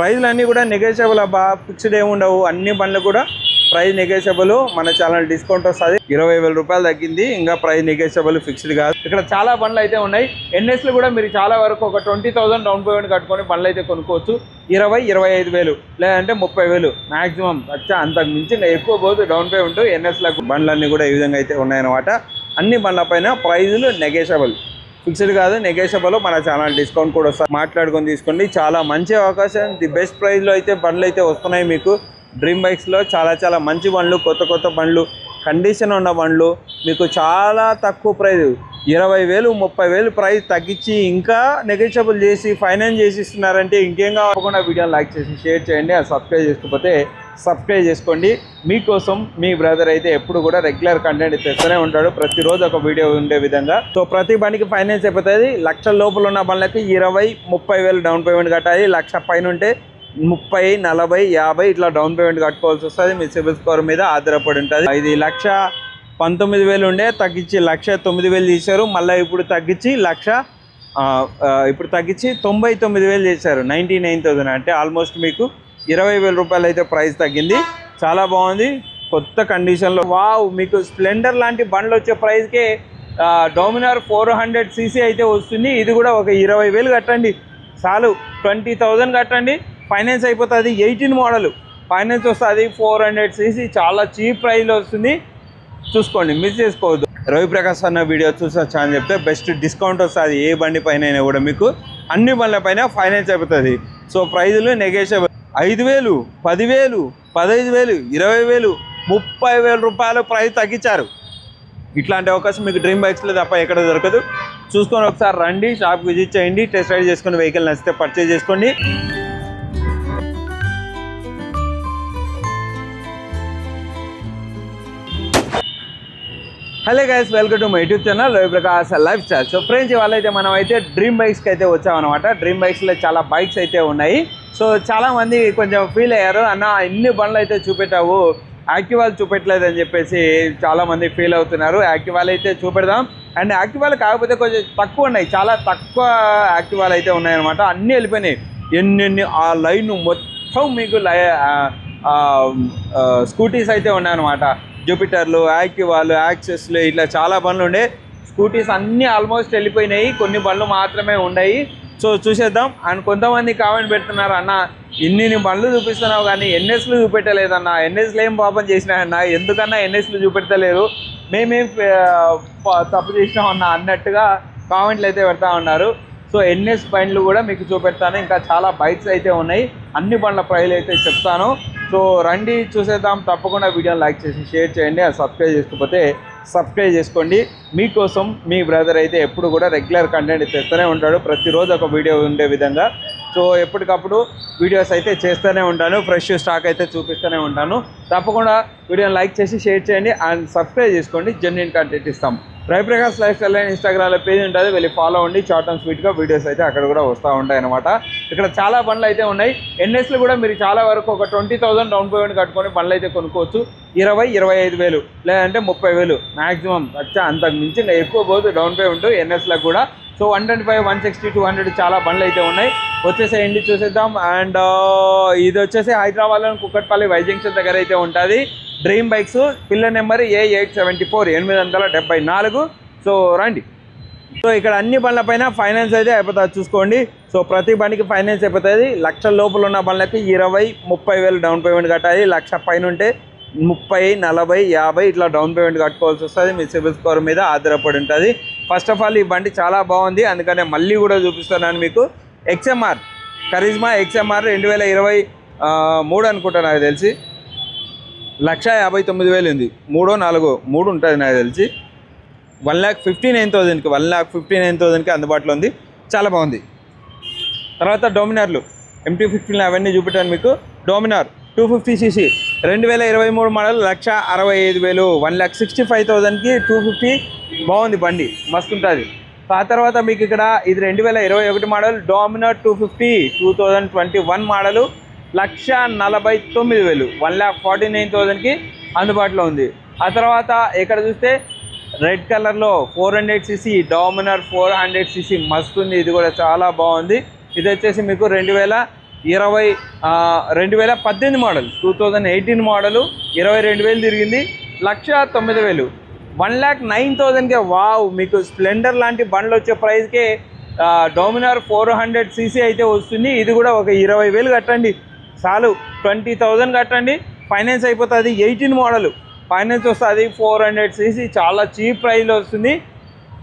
ప్రైజ్లు అన్నీ కూడా నెగోషియబుల్ అబ్బా. ఫిక్స్డ్ ఏముండవు ఉండవు. అన్ని బండ్లు కూడా ప్రైజ్ నెగోషియబుల్ మన ఛానల్ డిస్కౌంట్ వస్తుంది. ఇరవై వేల రూపాయలు తగ్గింది. ఇంకా ప్రైస్ నెగోషియబుల్ ఫిక్స్డ్ కాదు. ఇక్కడ చాలా బండ్లు అయితే ఉన్నాయి. ఎన్ఎస్లు కూడా మీరు చాలా వరకు ఒక ట్వంటీ థౌసండ్ డౌన్ పేమెంట్ కట్టుకొని బండ్లు అయితే కొనుక్కోవచ్చు. ఇరవై ఇరవై ఐదు వేలు. లేదంటే ముప్పై వేలు. మాక్సిమం వచ్చా అంతకు మించి ఎక్కువ పోదు. డౌన్ పేమెంట్ ఎన్ఎస్లకు బండ్లన్నీ కూడా ఈ విధంగా అయితే ఉన్నాయన్నమాట. అన్ని బండ్ల పైన ప్రైజులు నెగోషియబుల్ ఫిక్స్డ్ కాదు నెగోషియబుల్ మన ఛానల్ డిస్కౌంట్ కూడా వస్తుంది మాట్లాడుకొని తీసుకోండి. చాలా మంచి అవకాశం. ది బెస్ట్ ప్రైస్లో అయితే బండ్లు అయితే వస్తున్నాయి మీకు. డ్రీమ్ బైక్స్లో చాలా చాలా మంచి బండ్లు కొత్త కొత్త బండ్లు. కండిషన్ ఉన్న బండ్లు మీకు చాలా తక్కువ ప్రైజ్ ఇరవై వేలు ముప్పై వేలు ప్రైజ్ తగ్గించి ఇంకా నెగోషియబుల్ చేసి ఫైనాన్స్ చేసి ఇస్తున్నారంటే ఇంకేం కాకుండా వీడియోని లైక్ చేసి షేర్ చేయండి అది సబ్స్క్రైబ్ చేసుకోకపోతే సబ్స్క్రైబ్ చేసుకోండి. మీకోసం మీ బ్రదర్ అయితే ఎప్పుడు కూడా రెగ్యులర్ కంటెంట్ తెస్తూనే ఉంటాడు. ప్రతిరోజు ఒక వీడియో ఉండే విధంగా. సో ప్రతి బండికి ఫైనాన్స్ అయిపోతుంది. లక్షల లోపల ఉన్న బండ్లకి ఇరవై ముప్పై వేలు డౌన్ పేమెంట్ కట్టాలి. లక్ష పైన ఉంటే ముప్పై నలభై యాభై ఇట్లా డౌన్ పేమెంట్ కట్టుకోవాల్సి వస్తుంది. మీ సిబిల్ స్కోర్ మీద ఆధారపడి ఉంటుంది. ఇది లక్ష పంతొమ్మిది వేలు ఉండే తగ్గించి లక్ష తొమ్మిది వేలు చేశారు మళ్ళీ ఇప్పుడు తగ్గించి లక్ష ఇప్పుడు తగ్గించి తొంభై తొమ్మిది వేలు చేశారు. నైంటీ నైన్ థౌసండ్ అంటే ఆల్మోస్ట్ మీకు ఇరవై వేల రూపాయలు అయితే ప్రైస్ తగ్గింది. చాలా బాగుంది. కొత్త కండిషన్లో వావ్ మీకు స్ప్లెండర్ లాంటి బండ్లు వచ్చే ప్రైస్కే డోమినార్ ఫోర్ హండ్రెడ్ సీసీ అయితే వస్తుంది. ఇది కూడా ఒక ఇరవై వేలు కట్టండి. చాలు ట్వంటీ థౌజండ్ కట్టండి. ఫైనాన్స్ అయిపోతుంది. Eighteen model. ఫైనాన్స్ వస్తుంది ఫోర్ హండ్రెడ్ సీసీ. చాలా చీప్ ప్రైస్లో వస్తుంది. చూసుకోండి మిస్ చేసుకోవద్దు. రవి ప్రకాష్ అన్న వీడియో చూసొచ్చా అని చెప్తే బెస్ట్ డిస్కౌంట్ వస్తుంది. ఏ బండి పైన అయినా కూడా మీకు అన్ని బండ్ల పైన ఫైనాన్స్ అయిపోతుంది. సో ప్రైజులు నెగేషియబుల్ ఐదు వేలు పదివేలు పదహైదు వేలు ఇరవై వేలు ముప్పై వేల రూపాయలు ప్రైస్ తగ్గించారు. ఇట్లాంటి అవకాశం మీకు డ్రీమ్ బైక్స్లో తప్ప ఎక్కడ దొరకదు. చూసుకొని ఒకసారి రండి షాప్కి విజిట్ చేయండి టెస్ట్ రైడ్ చేసుకొని వెహికల్ నచ్చితే పర్చేజ్ చేసుకోండి. Hello guys welcome to my YouTube channel Ravi Prakash lifestyle so friends ఇవాళ అయితే మనం అయితే డ్రీమ్ బైక్స్కి అయితే వచ్చామన్నమాట. డ్రీమ్ బైక్స్లో చాలా బైక్స్ అయితే ఉన్నాయి. సో చాలామంది కొంచెం ఫీల్ అయ్యారు. అన్న ఇన్ని బండ్లు అయితే చూపెట్టావు. యాక్టివాలు చూపెట్టలేదు అని చెప్పేసి చాలామంది ఫీల్ అవుతున్నారు. యాక్టివాలు అయితే చూపెడదాం. అండ్ యాక్టివాలు కాకపోతే కొంచెం తక్కువ ఉన్నాయి. చాలా తక్కువ యాక్టివాలు అయితే ఉన్నాయన్నమాట. అన్నీ వెళ్ళిపోయినాయి. ఎన్ని ఆ లైన్ మొత్తం మీకు లై స్కూటీస్ అయితే ఉన్నాయన్నమాట. జూపిటర్లు యాక్టివాలు యాక్సెస్లు ఇట్లా చాలా బండ్లు ఉండే. స్కూటీస్ అన్నీ ఆల్మోస్ట్ వెళ్ళిపోయినాయి. కొన్ని బండ్లు మాత్రమే ఉన్నాయి సో చూసేద్దాం. అండ్ కొంతమంది కామెంట్ పెడుతున్నారు అన్న ఇన్ని బండ్లు చూపిస్తున్నావు కానీ ఎన్ఎస్లు చూపెట్టలేదన్న. ఎన్ఎస్లు ఏం పాపం చేసినాయన్న? ఎందుకన్నా ఎన్ఎస్లు చూపెట్టలేరు మేమేం తప్పు చేసినామన్న? అన్నట్టుగా కామెంట్లు అయితే పెడతా ఉన్నారు. సో ఎన్ఎస్ బండ్లు కూడా మీకు చూపెడతాను. ఇంకా చాలా బైక్స్ అయితే ఉన్నాయి. అన్ని బండ్ల ప్రైలు అయితే చెప్తాను. సో రండి చూసేద్దాం. తప్పకుండా వీడియోని లైక్ చేసి షేర్ చేయండి. అది సబ్స్క్రైబ్ చేసుకోకపోతే సబ్స్క్రైబ్ చేసుకోండి. మీకోసం మీ బ్రదర్ అయితే ఎప్పుడు కూడా రెగ్యులర్ కంటెంట్ తెస్తూనే ఉంటాడు. ప్రతిరోజు ఒక వీడియో ఉండే విధంగా. సో ఎప్పటికప్పుడు వీడియోస్ అయితే చేస్తూనే ఉంటాను. ఫ్రెష్ స్టాక్ అయితే చూపిస్తూనే ఉంటాను. తప్పకుండా వీడియోని లైక్ చేసి షేర్ చేయండి. అండ్ సబ్స్క్రైబ్ చేసుకోండి. జెన్యున్ కంటెంట్ ఇస్తాం. రవిప్రకాష్ లైఫ్ స్టైల్ అని ఇన్స్టాగ్రామ్లో పేజ్ ఉంటుంది. వెళ్ళి ఫాలో అవ్వండి షార్ట్ అండ్ స్వీట్గా వీడియోస్ అయితే అక్కడ కూడా వస్తూ ఉంటాయి అనమాట ఇక్కడ చాలా బండ్లు అయితే ఉన్నాయి. ఎన్ఎస్లు కూడా మీరు చాలా వరకు ఒక ట్వంటీ థౌసండ్ డౌన్ పేమెంట్ కట్టుకొని బండ్లు అయితే కొనుక్కోవచ్చు. ఇరవై ఇరవై ఐదు వేలు లేదంటే ముప్పై వేలు మ్యాక్సిమం వచ్చా అంతకు మించి ఎక్కువ పోదు. డౌన్ పేమెంట్ ఎన్ఎస్లకు కూడా so one twenty five one sixty two hundred చాలా బండ్లు అయితే ఉన్నాయి. వచ్చేసేయండి చూసేద్దాం. అండ్ ఇది వచ్చేసి హైదరాబాద్లో కుక్కట్పల్లి వై జంక్షన్ దగ్గర అయితే ఉంటుంది. Dream bikes pillar number A eight seventy four ఎనిమిది వందల డెబ్బై నాలుగు. సో రండి. సో ఇక్కడ అన్ని బండ్ల పైన ఫైనాన్స్ అయితే అయిపోతుంది చూసుకోండి. సో ప్రతి బండికి ఫైనాన్స్ అయిపోతుంది. లక్ష లోపల ఉన్న బండ్లకి ఇరవై ముప్పై వేలు డౌన్ పేమెంట్ కట్టాలి. లక్ష పైన ఉంటే ముప్పై నలభై యాభై ఇట్లా డౌన్ పేమెంట్ కట్టుకోవాల్సి వస్తుంది. మీ సిబిల్ స్కోర్ మీద ఆధారపడి ఉంటుంది. ఫస్ట్ ఆఫ్ ఆల్ ఈ బండి చాలా బాగుంది. అందుకనే మళ్ళీ కూడా చూపిస్తున్నాను మీకు. ఎక్స్ఎంఆర్ కరిజ్మా ఎక్స్ఎంఆర్ రెండు వేల ఇరవై మూడు అనుకుంటా నాకు తెలిసి. లక్ష యాభై తొమ్మిది వేలు ఉంది. మూడో నాలుగో మూడు ఉంటుంది నాకు తెలిసి. వన్ ల్యాక్ ఫిఫ్టీ నైన్ థౌజండ్కి వన్ ల్యాక్ ఫిఫ్టీ నైన్ థౌజండ్కి అందుబాటులో ఉంది. చాలా బాగుంది. తర్వాత డోమినార్లు ఎంటీ ఫిఫ్టీన్ అవన్నీ చూపెట్టాను మీకు. Dominar two fifty CC. రెండు వేల ఇరవై మూడు మోడల్ లక్ష అరవై ఐదు వేలు. వన్ ల్యాక్ సిక్స్టీ ఫైవ్ థౌజండ్కి టూ ఫిఫ్టీ బాగుంది బండి. మస్తు ఉంటుంది. ఆ తర్వాత మీకు ఇక్కడ ఇది రెండు వేల ఇరవై ఒకటి model Dominar two fifty two thousand twenty one model లక్ష నలభై తొమ్మిది వేలు. వన్ ల్యాక్ ఫార్టీ నైన్ థౌజండ్కి అందుబాటులో ఉంది. ఆ తర్వాత ఇక్కడ చూస్తే రెడ్ కలర్లో four hundred CC Dominar four hundred CC. మస్తు ఉంది. ఇది కూడా చాలా బాగుంది. ఇది వచ్చేసి మీకు రెండు వేల ఇరవై రెండు వేల పద్దెనిమిది model two thousand eighteen model ఇరవై రెండు వేలు తిరిగింది లక్ష తొమ్మిది వేలు. వన్ ల్యాక్ నైన్ థౌజండ్కే వావ్ మీకు స్ప్లెండర్ లాంటి బండ్లు వచ్చే ప్రైస్కే డోమినార్ ఫోర్ హండ్రెడ్ సీసీ అయితే వస్తుంది. ఇది కూడా ఒక ఇరవై వేలు కట్టండి. చాలు ట్వంటీ థౌజండ్ కట్టండి. ఫైనాన్స్ అయిపోతుంది ఎయిటీన్ మోడల్ ఫైనాన్స్ వస్తుంది ఫోర్ హండ్రెడ్ సీసీ చాలా చీప్ ప్రైస్లో వస్తుంది.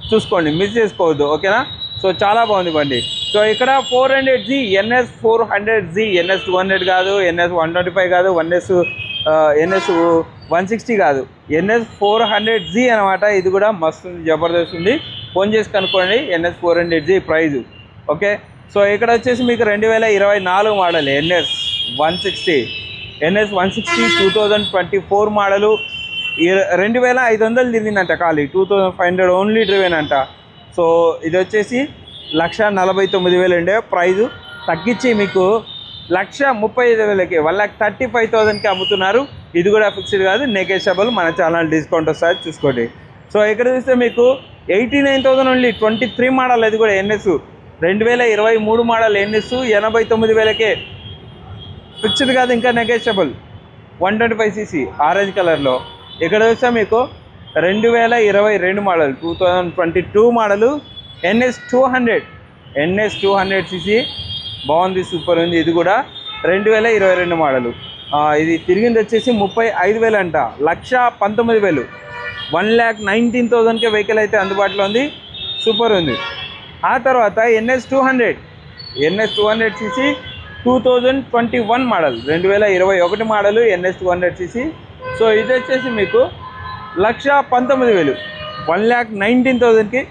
చూసుకోండి మిస్ చేసుకోవద్దు ఓకేనా? సో చాలా బాగుంది బండి. సో ఇక్కడ four hundred G NS four hundred G NS two hundred కాదు ఎన్ఎస్ వన్ ట్వంటీ ఫైవ్ కాదు వన్ఎస్ ఎన్ఎస్ వన్ సిక్స్టీ కాదు. ఎన్ఎస్ ఫోర్ హండ్రెడ్ జీ అనమాట ఇది కూడా మస్తు జబర్దస్త్ ఉంది. ఫోన్ చేసి కనుక్కోండి NS four hundred G price. Okay? So ఇక్కడ వచ్చేసి మీకు రెండు వేల ఇరవై నాలుగు model NS one sixty. NS one sixty two thousand twenty four model రెండు వేల ఐదు వందలు తిరిగిందంట ఖాళీ two thousand five hundred only driven అంట. సో ఇది వచ్చేసి లక్ష నలభై తొమ్మిది వేలు ఉండే ప్రైజు. తగ్గించి మీకు లక్ష ముప్పై ఐదు వేలకి వన్ ల్యాక్ థర్టీ ఫైవ్ థౌజండ్కి అమ్ముతున్నారు. ఇది కూడా ఫిక్స్డ్ కాదు నెగోషియబుల్. మన ఛానల్ డిస్కౌంట్ వస్తుంది చూసుకోండి. సో ఇక్కడ చూస్తే మీకు eighty nine thousand only twenty three model అది కూడా ఎన్ఎస్ రెండు వేల ఇరవై మూడు మోడల్ ఎన్ఎస్ ఎనభై తొమ్మిది వేలకే. ఫిక్స్డ్ కాదు ఇంకా negotiable. One twenty five CC orange కలర్లో. ఇక్కడ చూస్తే మీకు రెండు వేల ఇరవై రెండు model two thousand twenty two model NS two hundred NS two hundred CC బాగుంది సూపర్ ఉంది. ఇది కూడా రెండు వేల ఇరవై రెండు మోడలు ఇది తిరిగింది వచ్చేసి ముప్పై ఐదు వేలు అంట. లక్ష పంతొమ్మిది వేలు. వన్ ల్యాక్ నైన్టీన్ థౌజండ్కే వెహికల్ అయితే అందుబాటులో ఉంది. సూపర్ ఉంది. ఆ తర్వాత NS two hundred NS two hundred CC two thousand twenty one model రెండు వేల ఇరవై ఒకటి model NS two hundred CC so ఇది వచ్చేసి మీకు లక్ష పంతొమ్మిది వేలు. వన్ ల్యాక్ నైన్టీన్ థౌజండ్కి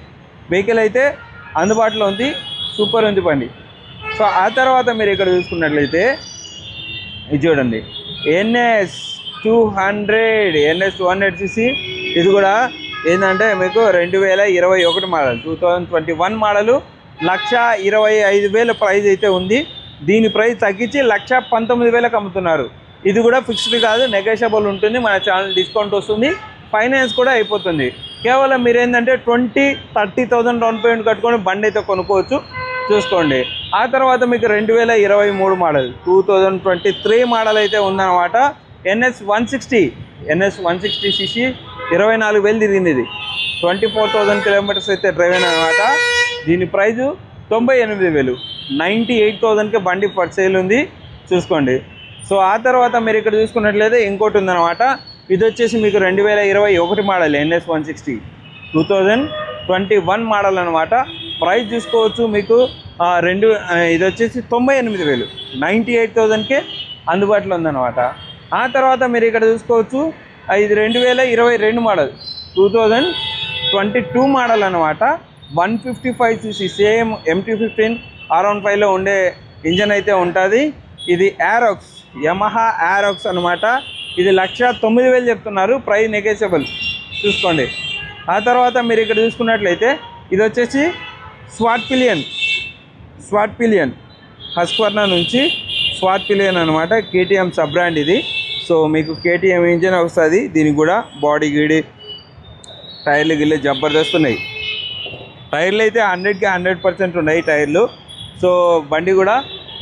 వెహికల్ అయితే అందుబాటులో ఉంది సూపర్ ఉంది బండి. సో ఆ తర్వాత మీరు ఇక్కడ చూసుకున్నట్లయితే ఇది చూడండి. NS two hundred NS two hundred CC. ఇది కూడా ఏంటంటే మీకు రెండు వేల ఇరవై ఒకటి model two thousand twenty one model. లక్ష ఇరవై ఐదు వేల ప్రైస్ అయితే ఉంది. దీని ప్రైస్ తగ్గించి లక్ష పంతొమ్మిది వేలకు అమ్ముతున్నారు. ఇది కూడా ఫిక్స్డ్ కాదు నెగోషియబుల్ ఉంటుంది. మన ఛానల్ డిస్కౌంట్ వస్తుంది. ఫైనాన్స్ కూడా అయిపోతుంది. కేవలం మీరు ఏంటంటే twenty thirty thousand down payment కట్టుకొని బండి అయితే కొనుక్కోవచ్చు. చూసుకోండి. ఆ తర్వాత మీకు రెండు వేల ఇరవై మూడు model two thousand twenty three model అయితే ఉందన్నమాట. NS one sixty NS one sixty CC ఇరవై నాలుగు వేలు తిరిగింది ఇది. ట్వంటీ ఫోర్ థౌజండ్ కిలోమీటర్స్ అయితే డ్రైవ్ అనమాట దీని ప్రైజు తొంభై ఎనిమిది వేలు. నైంటీ ఎయిట్ థౌజండ్కి బండి ఫర్ సేల్ ఉంది. చూసుకోండి. సో ఆ తర్వాత మీరు ఇక్కడ చూసుకున్నట్లయితే ఇంకోటి ఉందన్నమాట. ఇది వచ్చేసి మీకు రెండు వేల ఇరవై ఒకటి model NS one sixty. Two thousand twenty one model అనమాట ప్రైస్ చూసుకోవచ్చు మీకు రెండు ఇది వచ్చేసి తొంభై ఎనిమిది వేలు. నైంటీ ఎయిట్ థౌజండ్కే అందుబాటులో ఉందన్నమాట. ఆ తర్వాత మీరు ఇక్కడ చూసుకోవచ్చు ఇది రెండు వేల ఇరవై రెండు model two thousand twenty two model అనమాట one fifty five CC same MT fifteen around ఫైవ్లో ఉండే ఇంజన్ అయితే ఉంటుంది. ఇది యారోక్స్ యమహా యారోక్స్ అనమాట ఇది లక్ష తొమ్మిది వేలు చెప్తున్నారు ప్రైస్ నెగోషియబుల్ చూసుకోండి. ఆ తర్వాత మీరు ఇక్కడ చూసుకున్నట్లయితే ఇది వచ్చేసి Svartpilen Svartpilen Husqvarna నుంచి స్వాట్ పిలియన్ అనమాట కేటీఎం సబ్ బ్రాండ్ ఇది. సో మీకు కేటీఎం ఇంజిన్ వస్తుంది. దీనికి కూడా బాడీ గీడి టైర్లు గిల్లు జబర్దస్త్ ఉన్నాయి. టైర్లు అయితే హండ్రెడ్కి హండ్రెడ్ పర్సెంట్ ఉన్నాయి టైర్లు. సో బండి కూడా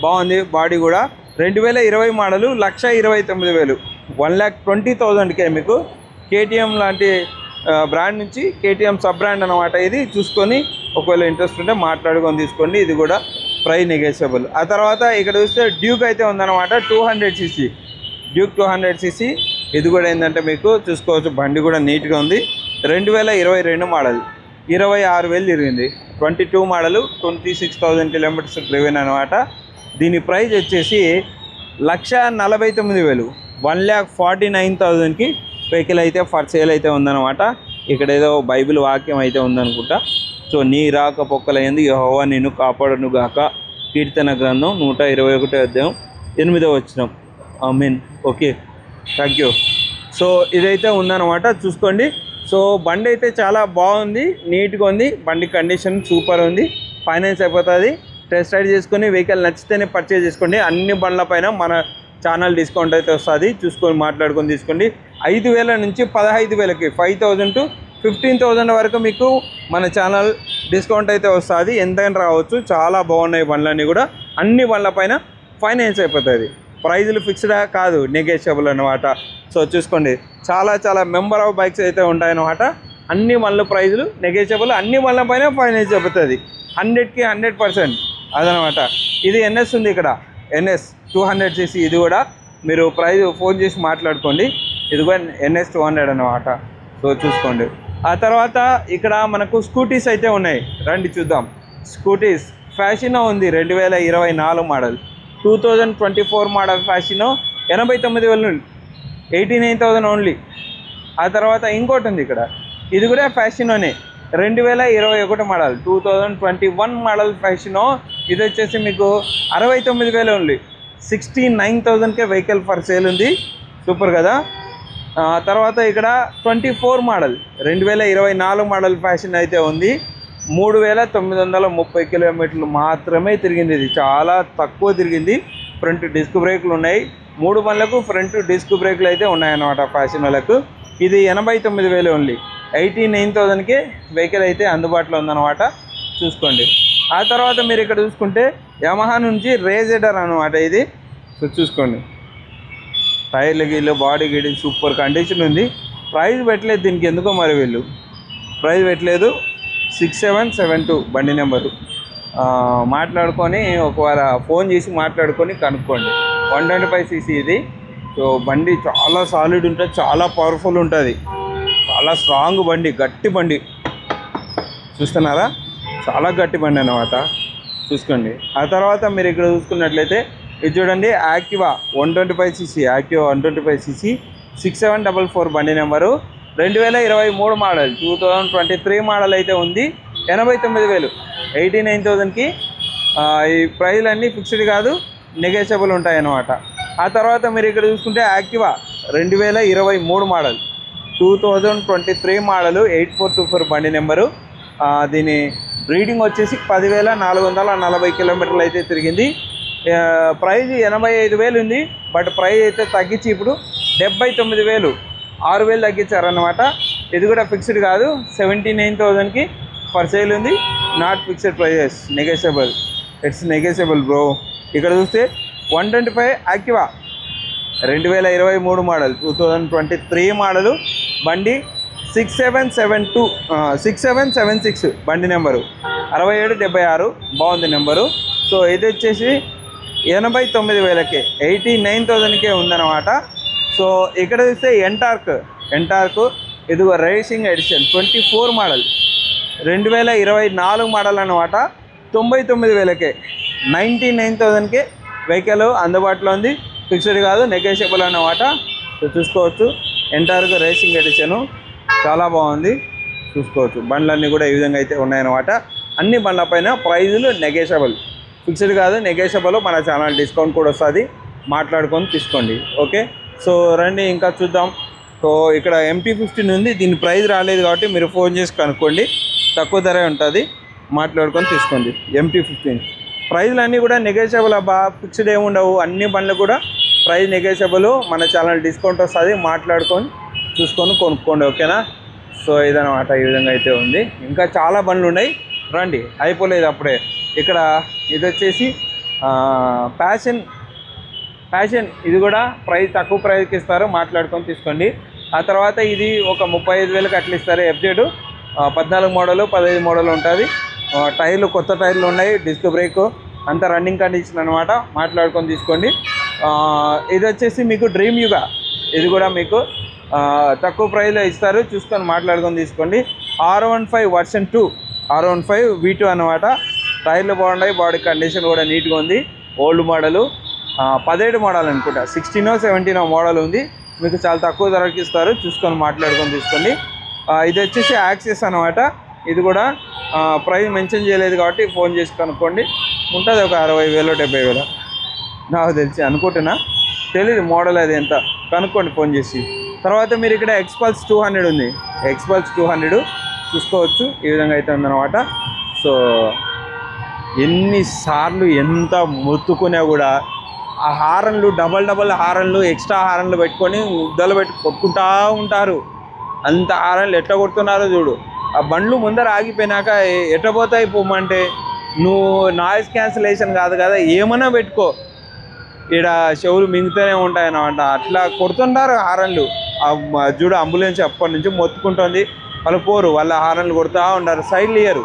బాగుంది. బాడీ కూడా రెండు వేల ఇరవై మోడలు లక్ష ఇరవై తొమ్మిది వేలు. వన్ ల్యాక్ ట్వంటీ థౌజండ్కే మీకు కేటీఎం లాంటి బ్రాండ్ నుంచి కేటీఎం సబ్ బ్రాండ్ అనమాట ఇది. చూసుకొని ఒకవేళ ఇంట్రెస్ట్ ఉంటే మాట్లాడుకొని తీసుకోండి. ఇది కూడా ప్రై నెగోషియబుల్. ఆ తర్వాత ఇక్కడ చూస్తే డ్యూక్ అయితే ఉందన్నమాట two hundred CC. Duke two hundred CC. ఇది కూడా ఏంటంటే మీకు చూసుకోవచ్చు బండి కూడా నీట్గా ఉంది. రెండు వేల ఇరవై రెండు మోడల్. ఇరవై ఆరు వేలు తిరిగింది. Twenty two model twenty six thousand kilometres driven అనమాట దీని ప్రైజ్ వచ్చేసి లక్ష నలభై తొమ్మిది వేలు. వన్ ల్యాక్ ఫార్టీ నైన్ థౌజండ్కి వెహికల్ అయితే ఫర్ సేల్ అయితే ఉందన్నమాట. ఇక్కడ ఏదో బైబిల్ వాక్యం అయితే ఉందనుకుంటా. సో నీ రాక పొక్కలైంది యెహోవా నిన్ను కాపాడును గాక. కీర్తన గ్రంథం నూట ఇరవై ఒకటో అధ్యాయం ఎనిమిదో వచ్చినాం I mean okay. Thank you. So ఇదైతే ఉందన్నమాట. చూసుకోండి. సో బండి అయితే చాలా బాగుంది. నీట్గా ఉంది. బండి కండిషన్ సూపర్ ఉంది. ఫైనాన్స్ అయిపోతుంది. టెస్ట్ రైడ్ చేసుకొని వెహికల్ నచ్చితేనే పర్చేజ్ చేసుకోండి. అన్ని బండ్ల పైన మన ఛానల్ డిస్కౌంట్ అయితే వస్తుంది. చూసుకొని మాట్లాడుకొని తీసుకోండి. ఐదు వేల నుంచి పదహైదు వేలకి five thousand to fifteen thousand వరకు మీకు మన ఛానల్ డిస్కౌంట్ అయితే వస్తుంది. ఎంతైనా రావచ్చు. చాలా బాగున్నాయి బండ్లన్నీ కూడా. అన్ని బండ్ల పైన ఫైనాన్స్ అయిపోతుంది. ప్రైజులు ఫిక్స్డా కాదు. నెగోషియబుల్ అనమాట సో చూసుకోండి. చాలా చాలా మెంబర్ ఆఫ్ బైక్స్ అయితే ఉంటాయన్నమాట. అన్ని మళ్ళీ ప్రైజులు నెగోషియబుల్ అన్ని మళ్ళ పైన ఫైనాన్స్ అయిపోతుంది. హండ్రెడ్కి హండ్రెడ్ పర్సెంట్ అదనమాట ఇది ఎన్ఎస్ ఉంది ఇక్కడ. ఎన్ఎస్. టూ హండ్రెడ్ చేసి ఇది కూడా మీరు ప్రైజ్ ఫోన్ చేసి మాట్లాడుకోండి. ఇది కూడా ఎన్ఎస్ టూ హండ్రెడ్ అనమాట సో చూసుకోండి. ఆ తర్వాత ఇక్కడ మనకు స్కూటీస్ అయితే ఉన్నాయి. రండి చూద్దాం. స్కూటీస్ ఫ్యాషన్ ఉంది రెండు వేల ఇరవై నాలుగు model. Two thousand twenty four model Passion ఎనభై తొమ్మిది వేలు ఎయిటీ నైన్ థౌజండ్ ఓన్లీ ఆ తర్వాత ఇంకోటి ఉంది ఇక్కడ. ఇది కూడా ఫ్యాషనోనే. రెండు వేల ఇరవై ఒకటి model. Two thousand twenty one model Passion. ఇది వచ్చేసి మీకు అరవై తొమ్మిది వేలు ఓన్లీ సిక్స్టీ నైన్ థౌజండ్కే వెహికల్ ఫర్ సేల్ ఉంది. సూపర్ కదా? తర్వాత ఇక్కడ ట్వంటీ ఫోర్ మోడల్ రెండు వేల ఇరవై నాలుగు మోడల్ ఫ్యాషన్ అయితే ఉంది. మూడు వేల తొమ్మిది వందల ముప్పై కిలోమీటర్లు మాత్రమే తిరిగింది ఇది. చాలా తక్కువ తిరిగింది. ఫ్రంట్ డిస్క్ బ్రేక్లు ఉన్నాయి. మూడు బండ్లకు ఫ్రంట్ డిస్క్ బ్రేక్లు అయితే ఉన్నాయన్నమాట ఫ్యాషన్ వాళ్ళకు. ఇది ఎనభై తొమ్మిది వేలు ఓన్లీ. ఎయిటీ నైన్ థౌజండ్కే వెహికల్ అయితే అందుబాటులో ఉందన్నమాట. చూసుకోండి. ఆ తర్వాత మీరు ఇక్కడ చూసుకుంటే యమహా నుంచి రేజెడర్ అనమాట ఇది. సో చూసుకోండి. టైర్లు గీళ్ళు బాడీ గీడి సూపర్ కండిషన్ ఉంది. ప్రైస్ పెట్టలేదు దీనికి ఎందుకో మరి వీళ్ళు? ప్రైస్ పెట్టలేదు. సిక్స్ సెవెన్ సెవెన్ టూ బండి నెంబరు. మాట్లాడుకొని ఒకవేళ ఫోన్ చేసి మాట్లాడుకొని కనుక్కోండి. వన్ ట్వంటీ ఫైవ్ సీసీ ఇది. సో బండి చాలా సాలిడ్ ఉంటుంది చాలా పవర్ఫుల్ ఉంటుంది. చాలా స్ట్రాంగ్ బండి గట్టి బండి. చూస్తున్నారా? చాలా గట్టి బండి అనమాట చూసుకోండి. ఆ తర్వాత మీరు ఇక్కడ చూసుకున్నట్లయితే ఇది చూడండి Activa one twenty five CC Activa one twenty five CC six seven double four బండి నెంబరు. రెండు వేల ఇరవై మూడు model two thousand twenty three model అయితే ఉంది. ఎనభై తొమ్మిది వేలు. ఎయిటీ నైన్ థౌజండ్కి ఈ ప్రైజ్లు అన్నీ ఫిక్స్డ్ కాదు నెగోషియబుల్ ఉంటాయి అన్నమాట. ఆ తర్వాత మీరు ఇక్కడ చూసుకుంటే యాక్టివా రెండు వేల ఇరవై మూడు model two thousand twenty three model eight four two four బండి నెంబరు. దీని రీడింగ్ వచ్చేసి పదివేల నాలుగు వందల నలభై కిలోమీటర్లు అయితే తిరిగింది. ప్రైజ్ ఎనభై ఐదు వేలు ఉంది. బట్ ప్రైజ్ అయితే తగ్గించి ఇప్పుడు డెబ్బై తొమ్మిది వేలు ఆరు వేలు తగ్గించారన్నమాట. ఇది కూడా ఫిక్స్డ్ కాదు. సెవెంటీ నైన్ థౌజండ్కి ఫర్ సేల్ ఉంది. Not fixed prices. Negotiable. It's negotiable bro. ఇక్కడ చూస్తే వన్ ట్వంటీ ఫైవ్ యాక్టివా. రెండు వేల ఇరవై మూడు model. Two thousand twenty three model. బండి six seven seven two six seven seven six బండి నెంబరు. అరవై ఏడు డెబ్బై ఆరు బాగుంది నెంబరు. సో ఇది వచ్చేసి ఎనభై తొమ్మిది వేలకే ఎయిటీ నైన్ థౌజండ్కే ఉందన్నమాట. సో ఇక్కడ చూస్తే ఎంటార్క్ ఎంటార్క్ ఇది racing edition twenty four model రెండు వేల ఇరవై నాలుగు మోడల్ అనమాట తొంభై తొమ్మిది వేలకే నైంటీ నైన్ థౌజండ్కే వెహికల్ అందుబాటులో ఉంది. ఫిక్స్డ్ కాదు నెగోషియబుల్ అన్నమాట. చూసుకోవచ్చు ఎంటార్క్ రేసింగ్ ఎడిషను చాలా బాగుంది. చూసుకోవచ్చు. బండ్లన్నీ కూడా ఈ విధంగా అయితే ఉన్నాయన్నమాట. అన్ని బండ్లపైన ప్రైజులు నెగేషబుల్ ఫిక్స్డ్ కాదు నెగేషబుల్ మన ఛానల్ డిస్కౌంట్ కూడా వస్తుంది. మాట్లాడుకొని తీసుకోండి. ఓకే? సో రండి ఇంకా చూద్దాం. సో ఇక్కడ ఎంటీ ఫిఫ్టీన్ ఉంది. దీని ప్రైస్ రాలేదు కాబట్టి మీరు ఫోన్ చేసి కనుక్కోండి. తక్కువ ధరే ఉంటుంది. మాట్లాడుకొని తీసుకోండి. ఎంటీ ఫిఫ్టీన్ ప్రైజ్లు అన్నీ కూడా నెగోషియబుల్ అబ్బా. ఫిక్స్డ్ ఏమి ఉండవు అన్ని బండ్లు కూడా ప్రైస్ నెగోషియబుల్ మన ఛానల్ డిస్కౌంట్ వస్తుంది. మాట్లాడుకొని చూసుకొని కొనుక్కోండి ఓకేనా? సో ఇదనమాట ఈ విధంగా అయితే ఉంది. ఇంకా చాలా బండ్లు ఉన్నాయి. రండి అయిపోలేదు అప్పుడే. ఇక్కడ ఇది వచ్చేసి ప్యాషన్ ప్యాషన్ ఇది కూడా ప్రైస్ తక్కువ ప్రైస్కి ఇస్తారు. మాట్లాడుకొని తీసుకోండి. ఆ తర్వాత ఇది ఒక ముప్పై ఐదు వేలకు అట్లా ఇస్తారు. ఎఫ్జెడ్ పద్నాలుగు మోడలు పదహైదు మోడల్ ఉంటుంది. టైర్లు కొత్త టైర్లు ఉన్నాయి. డిస్క్ బ్రేక్ అంతా రన్నింగ్ కండిషన్ అనమాట మాట్లాడుకొని తీసుకోండి. ఇది వచ్చేసి మీకు డ్రీమ్ యుగా. ఇది కూడా మీకు తక్కువ ప్రైస్లో ఇస్తారు. చూసుకొని మాట్లాడుకొని తీసుకోండి. R one five version two. R one five V two అనమాట టైర్లు బాగున్నాయి. బాడీ కండిషన్ కూడా నీట్గా ఉంది. Old model. పదిహేడు మోడల్ అనుకుంటా. సిక్స్టీనో సెవెంటీనో మోడల్ ఉంది. మీకు చాలా తక్కువ ధరకి ఇస్తారు. చూసుకొని మాట్లాడుకొని తీసుకోండి. ఇది వచ్చేసి యాక్సెస్ అనమాట ఇది కూడా ప్రైస్ మెన్షన్ చేయలేదు కాబట్టి ఫోన్ చేసి కనుక్కోండి. ఉంటుంది ఒక అరవై వేలు డెబ్బై వేలు. నాకు తెలిసి అనుకుంటున్నా. తెలియదు మోడల్ అది ఎంత. కనుక్కోండి ఫోన్ చేసి. తర్వాత మీరు ఇక్కడ ఎక్స్పల్స్ టూ హండ్రెడ్ ఉంది. ఎక్స్పల్స్ టూ హండ్రెడ్ చూసుకోవచ్చు. ఈ విధంగా అయితే ఉందన్నమాట. సో ఎన్నిసార్లు ఎంత మొత్తుకున్నా కూడా ఆ హారన్లు డబల్ డబల్ హారన్లు ఎక్స్ట్రా హారన్లు పెట్టుకొని ముద్దలు పెట్టి కొట్టుకుంటా ఉంటారు. అంత హారన్లు ఎట్లా కొడుతున్నారో చూడు. ఆ బండ్లు ముందర ఆగిపోయినాక ఎట్ట పోతాయి పోమంటే నువ్వు నాయిస్ క్యాన్సిలేషన్ కాదు కదా ఏమైనా పెట్టుకో. ఈడ చెవులు మింగుతూనే ఉంటాయి అన్నమాట అట్లా కొడుతుంటారు హారన్లు. ఆ చూడు అంబులెన్స్ అప్పటి నుంచి మొత్తుకుంటుంది. వాళ్ళు పోరు వాళ్ళ హారన్లు కొడుతూ ఉంటారు. సైడ్లు ఇయ్యరు.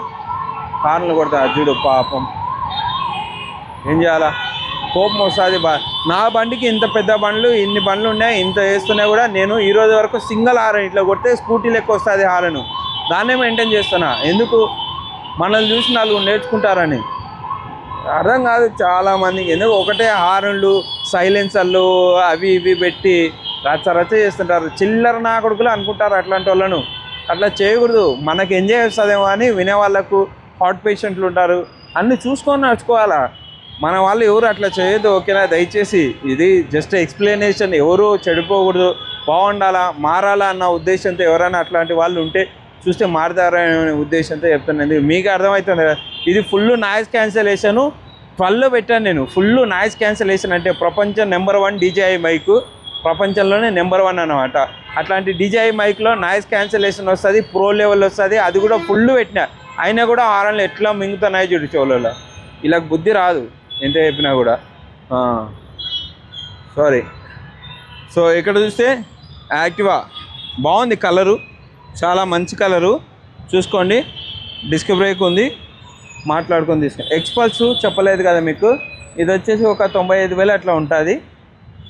హారన్లు కొడతా చూడు పాపం. ఏం చేయాలా? కోపం వస్తుంది బా. నా బండికి ఇంత పెద్ద బండ్లు ఇన్ని బండ్లు ఉన్నాయి ఇంత వేస్తున్నా కూడా నేను ఈ రోజు వరకు సింగిల్ హారన్ ఇట్లా కొడితే స్కూటీ లెక్క వస్తుంది హారను. దాన్నే మెయింటైన్ చేస్తున్నా. ఎందుకు? మనల్ని చూసి నలుగురు నేర్చుకుంటారని. అర్థం కాదు చాలా మందికి. ఎందుకు? ఒకటే హార్న్లు సైలెన్సర్లు అవి ఇవి పెట్టి రచ్చ రచ్చ చేస్తుంటారు. చిల్లర నా కొడుకులు అనుకుంటారు అట్లాంటి వాళ్ళను. అట్లా చేయకూడదు. మనకి ఎంజాయ్ వస్తుందేమో అని వినే వాళ్ళకు హార్ట్ పేషెంట్లు ఉంటారు. అన్ని చూసుకొని నడుచుకోవాలా? మన వాళ్ళు ఎవరు అట్లా చేయొద్దు ఓకేనా? దయచేసి ఇది జస్ట్ ఎక్స్ప్లెనేషన్ ఎవరు చెడిపోకూడదు. బాగుండాలా? మారాలా అన్న ఉద్దేశంతో ఎవరైనా అట్లాంటి వాళ్ళు ఉంటే చూస్తే మారుతారనే ఉద్దేశంతో చెప్తున్నాను మీకు అర్థమవుతుంది కదా? ఇది ఫుల్ నాయిస్ క్యాన్సలేషను ట్వెల్వ్లో పెట్టాను నేను. ఫుల్ నాయిస్ క్యాన్సలేషన్ అంటే ప్రపంచం నెంబర్ వన్ డీజేఐ మైక్ ప్రపంచంలోనే నెంబర్ వన్ అనమాట అట్లాంటి డీజేఐ మైక్లో నాయిస్ క్యాన్సలేషన్ వస్తుంది ప్రో లెవెల్ వస్తుంది అది కూడా ఫుల్ పెట్టిన. అయినా కూడా ఆరన్లు ఎట్లా మింగుతున్నాయి చూడు చెవులలో. ఇలా బుద్ధి రాదు ఎంత చెప్పినా కూడా. సారీ సో ఇక్కడ చూస్తే యాక్టివా? బాగుంది కలరు చాలా మంచి కలరు. చూసుకోండి. డిస్క్ బ్రేక్ ఉంది. మాట్లాడుకొని తీసుకోండి ఎక్స్పల్స్ చెప్పలేదు కదా మీకు. ఇది వచ్చేసి ఒక తొంభై ఐదు వేలు అట్లా ఉంటుంది.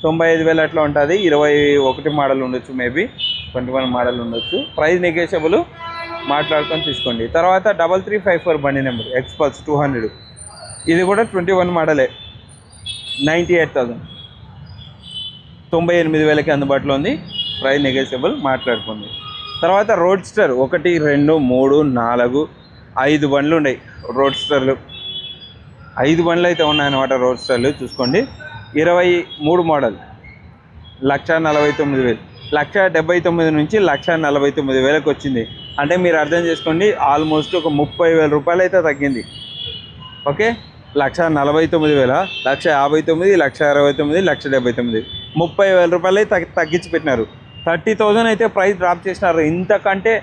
తొంభై ఐదు వేలు అట్లా ఉంటుంది. ఇరవై ఒకటి మోడల్ ఉండొచ్చు మేబీ. ట్వంటీ వన్ మోడల్ ఉండొచ్చు. Price negotiable. మాట్లాడుకొని తీసుకోండి. తర్వాత డబల్ త్రీ ఫైవ్ ఫోర్ బండి నెంబర్. Xpulse two hundred. ఇది కూడా ట్వంటీ వన్ మోడలే. నైంటీ ఎయిట్ థౌజండ్ తొంభై ఎనిమిది వేలకి అందుబాటులో ఉంది. Price negotiable. మాట్లాడుకుంది తర్వాత రోడ్స్టర్ ఒకటి రెండు మూడు నాలుగు ఐదు బండ్లు ఉన్నాయి రోడ్స్టర్లు. ఐదు బండ్లు అయితే ఉన్నాయన్నమాట రోడ్స్టర్లు. చూసుకోండి. ఇరవై మూడు మోడల్. లక్ష నలభై తొమ్మిది వేలు. లక్ష డెబ్బై తొమ్మిది నుంచి లక్ష నలభై తొమ్మిది వేలకు వచ్చింది. అంటే మీరు అర్థం చేసుకోండి ఆల్మోస్ట్ ఒక ముప్పై వేల రూపాయలు అయితే తగ్గింది. ఓకే? లక్ష నలభై తొమ్మిది వేల లక్ష యాభై తొమ్మిది లక్ష అరవై తొమ్మిది లక్ష డెబ్బై తొమ్మిది. ముప్పై వేల రూపాయలు అయితే తగ్గి- తగ్గించి పెట్టినారు. థర్టీ థౌజండ్ అయితే ప్రైస్ డ్రాప్ చేసినారు. ఇంతకంటే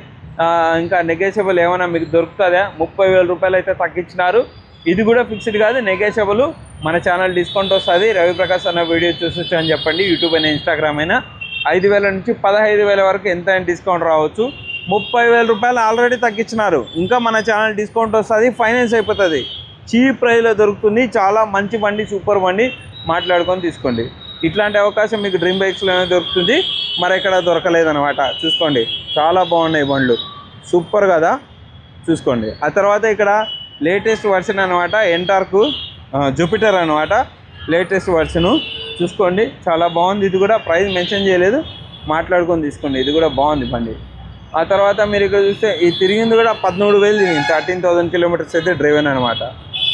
ఇంకా నెగోషియబుల్ ఏమైనా మీకు దొరుకుతుందా? ముప్పై వేల రూపాయలు అయితే తగ్గించినారు. ఇది కూడా ఫిక్స్డ్ కాదు నెగోషియబుల్ మన ఛానల్ డిస్కౌంట్ వస్తుంది. రవి ప్రకాష్ అన్న వీడియో చూసొచ్చు అని చెప్పండి. యూట్యూబ్ అయినా ఇన్స్టాగ్రామ్ అయినా. ఐదు వేల నుంచి పదహైదు వేల వరకు ఎంత డిస్కౌంట్ రావచ్చు. ముప్పై వేల రూపాయలు ఆల్రెడీ తగ్గించినారు. ఇంకా మన ఛానల్ డిస్కౌంట్ వస్తుంది ఫైనాన్స్ అయిపోతుంది. చీప్ ప్రైస్లో దొరుకుతుంది. చాలా మంచి బండి సూపర్ బండి మాట్లాడుకొని తీసుకోండి. ఇట్లాంటి అవకాశం మీకు డ్రీమ్ బైక్స్లోనే దొరుకుతుంది. మరి ఎక్కడ దొరకలేదన్నమాట. చూసుకోండి. చాలా బాగున్నాయి బండ్లు. సూపర్ కదా? చూసుకోండి. ఆ తర్వాత ఇక్కడ లేటెస్ట్ వర్షన్ అనమాట ఎంటార్కు జూపిటర్ అనమాట లేటెస్ట్ వర్షను చూసుకోండి. చాలా బాగుంది. ఇది కూడా ప్రైస్ మెన్షన్ చేయలేదు. మాట్లాడుకొని తీసుకోండి. ఇది కూడా బాగుంది బండి. ఆ తర్వాత మీరు ఇక్కడ చూస్తే ఈ తిరిగింది కూడా పదమూడు వేలు తిరిగింది. థర్టీన్ థౌసండ్ కిలోమీటర్స్ అయితే డ్రైవెన్ అనమాట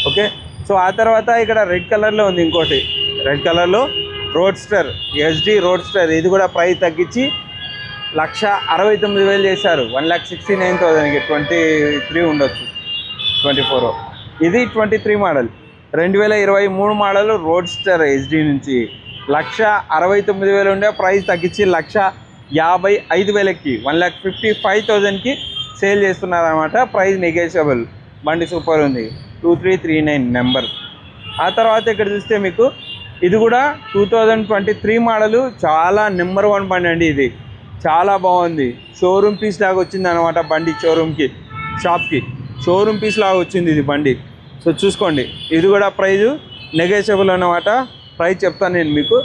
ఓకే సో ఆ తర్వాత ఇక్కడ రెడ్ కలర్లో ఉంది ఇంకోటి. రెడ్ కలర్లో రోడ్స్టర్ ఎస్డి రోడ్స్టర్ ఇది కూడా ప్రైస్ తగ్గించి లక్ష అరవై తొమ్మిది వేలు చేశారు. వన్ ల్యాక్ సిక్స్టీ నైన్ థౌసండ్కి ట్వంటీ త్రీ ఉండొచ్చు. ట్వంటీ ఫోర్ ఇది ట్వంటీ త్రీ మోడల్. రెండు వేల ఇరవై మూడు మోడల్ రోడ్స్టర్ హెచ్డి నుంచి లక్ష అరవై తొమ్మిది వేలు ఉండే ప్రైస్ తగ్గించి లక్ష యాభై ఐదు వేలకి వన్ ల్యాక్ ఫిఫ్టీ ఫైవ్ థౌజండ్కి సేల్ చేస్తున్నారన్నమాట. Price negotiable. బండి సూపర్ ఉంది. Two three three nine number. ఆ తర్వాత ఇక్కడ చూస్తే మీకు ఇది కూడా two thousand twenty three model చాలా నెంబర్ వన్ బండి అండి ఇది. చాలా బాగుంది. షోరూమ్ పీస్ లాగా వచ్చింది అనమాట బండి షోరూమ్కి షాప్కి షోరూమ్ పీస్ లాగా వచ్చింది ఇది బండి. సో చూసుకోండి. ఇది కూడా ప్రైజు నెగోషియబుల్ అన్నమాట. ప్రైస్ చెప్తాను నేను మీకు.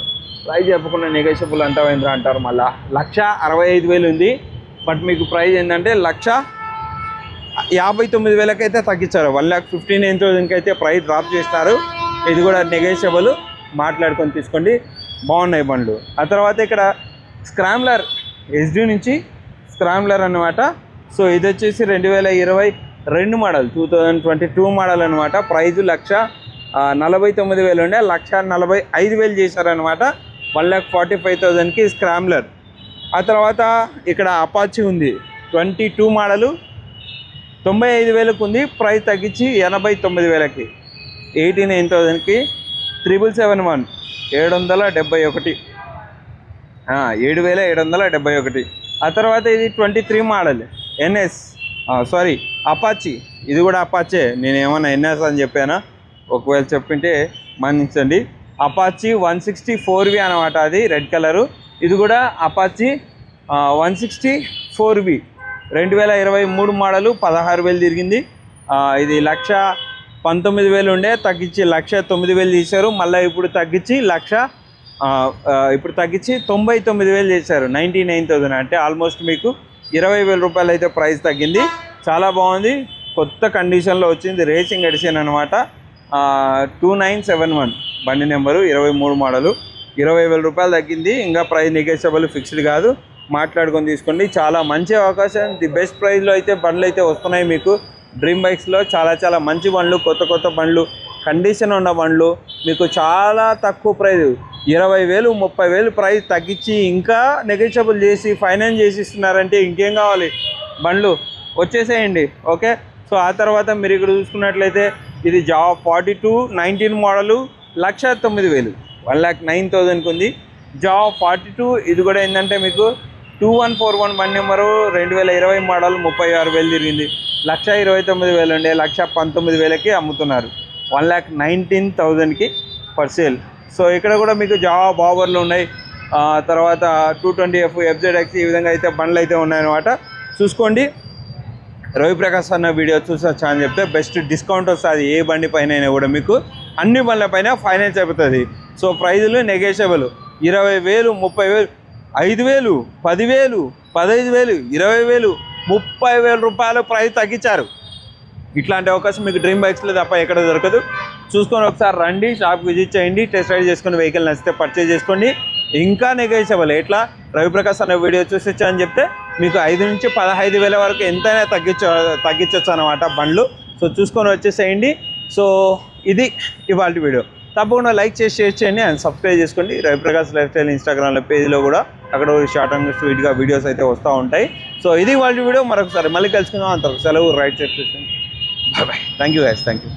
ప్రైజ్ చెప్పకుండా నెగోషియబుల్ అంటావేంద్ర అంటారు మళ్ళా. లక్ష అరవై ఐదు వేలు ఉంది. బట్ మీకు ప్రైజ్ ఏంటంటే లక్ష యాభై తొమ్మిది వేలకైతే తగ్గించారు. వన్ ల్యాక్ ఫిఫ్టీ నైన్ థౌజండ్కి అయితే ప్రైస్ డ్రాప్ చేస్తారు. ఇది కూడా నెగోషియబుల్ మాట్లాడుకొని తీసుకోండి. బాగున్నాయి బండ్లు. ఆ తర్వాత ఇక్కడ స్క్రామ్లర్ ఎస్డి నుంచి స్క్రామ్లర్ అన్నమాట. సో ఇది వచ్చేసి రెండు వేల ఇరవై రెండు model two thousand twenty two model అనమాట ప్రైజు లక్ష నలభై తొమ్మిది వేలు ఉండే లక్ష నలభై ఐదు వేలు చేశారనమాట వన్ ల్యాక్ ఫార్టీ ఫైవ్ థౌజండ్కి స్క్రామ్లర్. ఆ తర్వాత ఇక్కడ అపాచీ ఉంది ట్వంటీ టూ మోడలు తొంభై ఐదు వేలకు ఉంది ప్రైస్ తగ్గించి ఎనభై తొమ్మిది వేలకి ఎయిటీ నైన్ థౌజండ్కి త్రిబుల్ సెవెన్ వన్ ఏడు వందల డెబ్బై ఒకటి. ఏడు వేల ఏడు వందల డెబ్బై ఒకటి. ఆ తర్వాత ఇది twenty three model NS sorry Apache. ఇది కూడా అపాచే. నేను ఏమన్నా ఎన్ఎస్ అని చెప్పానా? ఒకవేళ చెప్పింటే మన్నించండి. Apache one sixty four V అనమాట అది రెడ్ కలరు. ఇది కూడా Apache one sixty four V. రెండు వేల ఇరవై మూడు మోడలు పదహారు వేలు తిరిగింది. ఇది లక్ష పంతొమ్మిది వేలు ఉండే తగ్గించి లక్ష తొమ్మిది వేలు చేశారు. మళ్ళీ ఇప్పుడు తగ్గించి లక్ష ఇప్పుడు తగ్గించి తొంభై తొమ్మిది వేలు చేశారు. నైంటీ నైన్ థౌజండ్ అంటే ఆల్మోస్ట్ మీకు ఇరవై వేల రూపాయలు అయితే ప్రైస్ తగ్గింది. చాలా బాగుంది. కొత్త కండిషన్లో వచ్చింది. రేసింగ్ ఎడిషన్ అనమాట టూ నైన్ సెవెన్ వన్ బండి నెంబరు ఇరవై మూడు మోడలు. ఇరవై వేల రూపాయలు తగ్గింది. ఇంకా ప్రైస్ నెగోషియబుల్ ఫిక్స్డ్ కాదు. మాట్లాడుకొని తీసుకోండి. చాలా మంచి అవకాశం. ది బెస్ట్ ప్రైస్లో అయితే బండ్లు అయితే వస్తున్నాయి మీకు. డ్రీమ్ బైక్స్లో చాలా చాలా మంచి బండ్లు కొత్త కొత్త బండ్లు కండిషన్ ఉన్న బండ్లు మీకు చాలా తక్కువ ప్రైస్ ఇరవై వేలు ముప్పై వేలు ప్రైజ్ తగ్గించి ఇంకా నెగిషియబుల్ చేసి ఫైనాన్స్ చేసి ఇస్తున్నారంటే ఇంకేం కావాలి? బండ్లు వచ్చేసేయండి ఓకే? సో ఆ తర్వాత మీరు ఇక్కడ చూసుకున్నట్లయితే ఇది Jawa forty two nineteen model లక్ష తొమ్మిది వేలు వన్ ల్యాక్ నైన్ థౌజండ్కి ఉంది. జా ఫార్టీ టూ ఇది కూడా ఏంటంటే మీకు టూ వన్ ఫోర్ వన్ బండి నెంబరు రెండు వేల ఇరవై మోడల్ ముప్పై ఆరు వేలు తిరిగింది. లక్ష ఇరవై తొమ్మిది వేలు ఉండే లక్ష పంతొమ్మిది వేలకి అమ్ముతున్నారు. వన్ ల్యాక్ నైన్టీన్ థౌజండ్కి పర్ సేల్ సో ఇక్కడ కూడా మీకు జావా బాబర్లు ఉన్నాయి. తర్వాత టూ ట్వంటీ ఎఫ్ ఎఫ్జెడ్ఎక్స్ ఈ విధంగా అయితే బండ్లు అయితే ఉన్నాయన్నమాట. చూసుకోండి. రవి ప్రకాష్ అన్న వీడియో చూసొచ్చా అని చెప్తే బెస్ట్ డిస్కౌంట్ వస్తుంది. ఏ బండి పైన అయినా కూడా మీకు అన్ని బండ్ల పైన ఫైనాన్స్ అయిపోతుంది. సో ప్రైజులు నెగోషియబుల్. ఇరవై వేలు ముప్పై వేలు ఐదు వేలు పదివేలు పదహైదు వేలు ఇరవై వేలు ముప్పై వేల రూపాయలు ప్రైస్ తగ్గించారు. ఇట్లాంటి అవకాశం మీకు డ్రీమ్ బైక్స్లో తప్ప ఎక్కడ దొరకదు. చూసుకొని ఒకసారి రండి షాప్ విజిట్ చేయండి టెస్ట్ రైడ్ చేసుకుని వెహికల్ నచ్చితే పర్చేజ్ చేసుకోండి. ఇంకా నెగోషియబుల్ ఎట్లా? రవిప్రకాష్ అనే వీడియో చూసొచ్చా అని చెప్తే మీకు ఐదు నుంచి పదహైదు వేల వరకు ఎంతైనా తగ్గించ తగ్గించవచ్చు అనమాట బండ్లు. సో చూసుకొని వచ్చేసేయండి. సో ఇది ఇవాళ వీడియో. తప్పకుండా లైక్ చేసి షేర్ చేయండి అండ్ సబ్స్క్రైబ్ చేసుకోండి. రవిప్రకాష్ లైఫ్ స్టైల్ ఇన్స్టాగ్రామ్లో పేజ్లో కూడా అక్కడ షార్ట్ అండ్ స్వీట్గా వీడియోస్ అయితే వస్తూ ఉంటాయి. సో ఇది వాళ్ళ వీడియో మరొకసారి మళ్ళీ కలుసుకుందాం. అంత సెలవు. రైట్ చేసి bye bye thank you guys thank you